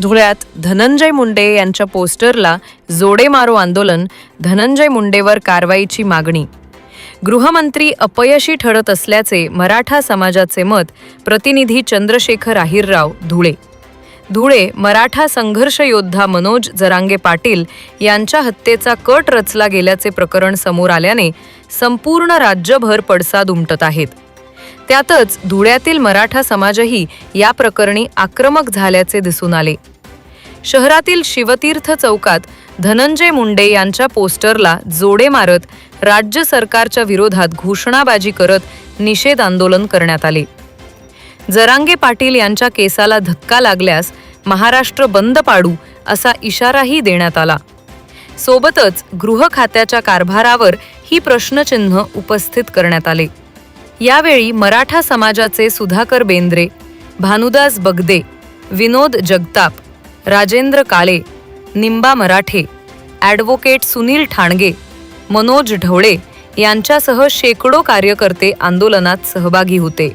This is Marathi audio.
धुळ्यात धनंजय मुंडे यांच्या पोस्टरला जोडे मारो आंदोलन धनंजय मुंडेवर कारवाईची मागणी. गृहमंत्री अपयशी ठरत असल्याचे मराठा समाजाचे मत प्रतिनिधी चंद्रशेखर आहिरराव धुळे. धुळे मराठा संघर्ष योद्धा मनोज जरांगे पाटील यांच्या हत्येचा कट रचला गेल्याचे प्रकरण समोर आल्याने संपूर्ण राज्यभर पडसाद उमटत आहेत. त्यातच धुळ्यातील मराठा समाजही या प्रकरणी आक्रमक झाल्याचे दिसून आले. शहरातील शिवतीर्थ चौकात धनंजय मुंडे यांच्या पोस्टरला जोडे मारत राज्य सरकारच्या विरोधात घोषणाबाजी करत निषेध आंदोलन करण्यात आले. जरांगे पाटील यांच्या केसाला धक्का लागल्यास महाराष्ट्र बंद पाडू असा इशाराही देण्यात आला. सोबतच गृह खात्याच्या कारभारावर ही प्रश्नचिन्ह उपस्थित करण्यात आले. यावेळी मराठा समाजाचे सुधाकर बेंद्रे भानुदास बगदे विनोद जगताप राजेंद्र काळे निंबा मराठे ॲडव्होकेट सुनील ठाणगे मनोज ढवळे यांच्यासह शेकडो कार्यकर्ते आंदोलनात सहभागी होते.